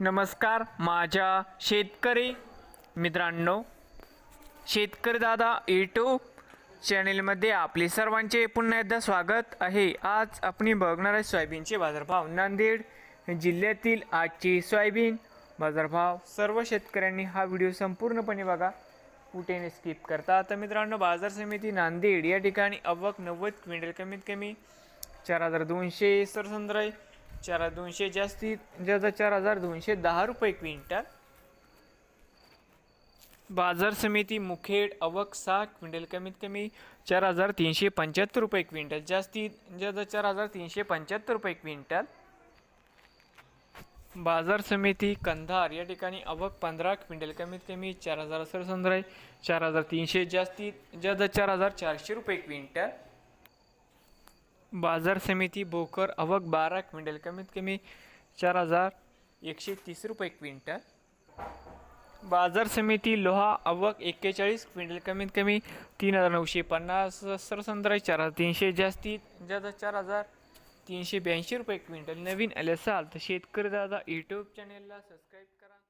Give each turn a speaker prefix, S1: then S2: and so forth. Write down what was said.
S1: नमस्कार माझ्या शेतकरी मित्रांनो शेतकरी दादा यूट्यूब चॅनेलमध्ये आपले सर्वांचे पुन्हा एकदा स्वागत आहे. आज आपण बघणार आहे सोयाबीनचे बाजारभाव. नांदेड जिल्ह्यातील आजची सोयाबीन बाजारभाव. सर्व शेतकऱ्यांनी हा व्हिडिओ संपूर्णपणे बघा. कुठेने स्किप करता. तर मित्रांनो बाजार समिती नांदेड या ठिकाणी अवक नव्वद क्विंटल कमीत कमी चार हजार दोनशे सरसंद्र आहे चार दोनशे जास्तीत जास्त चार हजार दोनशे दहा रुपये क्विंटल. बाजार समिती मुखेड अवक सहा क्विंटल कमीत कमी चार हजार तीनशे पंच्याहत्तर रुपये क्विंटल जास्तीत जास्त चार हजार तीनशे पंच्याहत्तर रुपये क्विंटल. बाजार समिती कंधार या ठिकाणी अवक पंधरा क्विंटल कमीत कमी चार हजार सरसंद्राय चार हजार तीनशे जास्तीत जास्त चार हजार चारशे रुपये क्विंटल. बाजार समिती भोकर अवक बारा क्विंटल कमीत कमी चार हजार एकशे तीस रुपये क्विंटल. बाजार समिती लोहा अवक एक्केचाळीस क्विंटल कमीत कमी तीन हजार नऊशे पन्नास. सरसंद्र चार हजार तीनशे जास्तीत जास्त चार हजार तीनशे ब्याऐंशी रुपये क्विंटल. नवीन आले असाल तर शेतकरी दादा यूट्यूब चॅनेलला सबस्क्राईब करा.